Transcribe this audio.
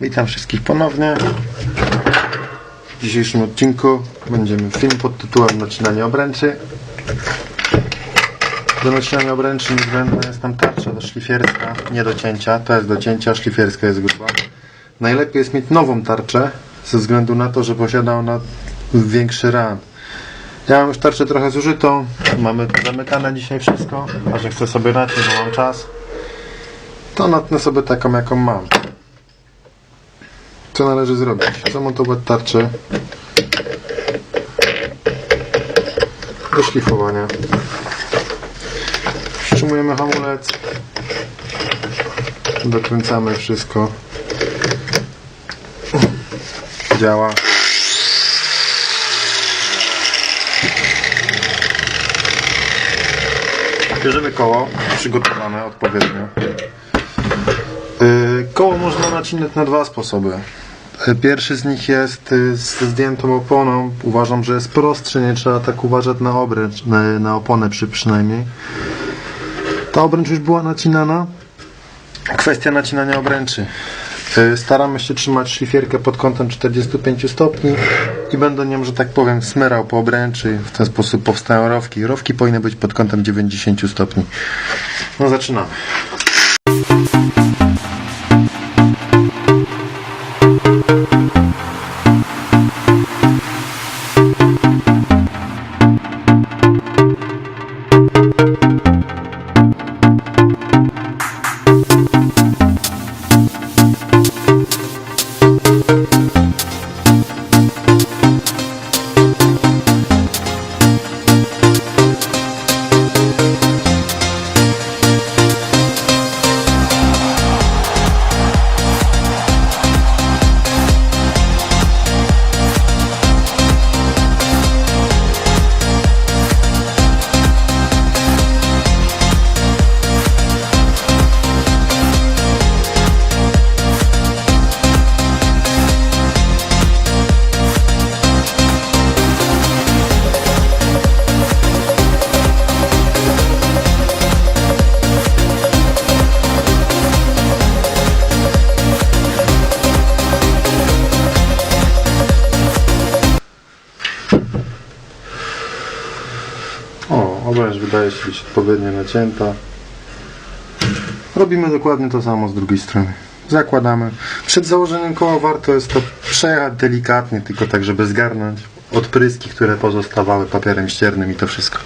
Witam wszystkich ponownie. W dzisiejszym odcinku będziemy film pod tytułem Nacinanie obręczy. Do nacinania obręczy niezbędna jest nam tarcza do szlifierska, nie do cięcia. To jest do cięcia, szlifierska jest gruba. Najlepiej jest mieć nową tarczę, ze względu na to, że posiada ona większy ran. Ja mam już tarczę trochę zużytą, mamy zamykane dzisiaj wszystko, a że chcę sobie naciąć, bo mam czas, to natnę sobie taką jaką mam. Co należy zrobić? Zamontować tarczę do szlifowania. Wstrzymujemy hamulec. Dokręcamy wszystko. Działa. Bierzemy koło przygotowane odpowiednio. Y, Koło można nacinać na dwa sposoby. Y, Pierwszy z nich jest y, z zdjętą oponą. Uważam, że jest prostszy, nie trzeba tak uważać na obręcz, na, oponę przy, przynajmniej. Ta obręcz już była nacinana. Kwestia nacinania obręczy. Staramy się trzymać szlifierkę pod kątem 45 stopni i będę nią, że tak powiem, smyrał po obręczy. W ten sposób powstają rowki. Rowki powinny być pod kątem 90 stopni. No zaczynamy. you O, obręcz wydaje się być odpowiednio nacięta. Robimy dokładnie to samo z drugiej strony. Zakładamy. Przed założeniem koła warto jest to przejechać delikatnie, tylko tak, żeby zgarnąć odpryski, które pozostawały papierem ściernym i to wszystko.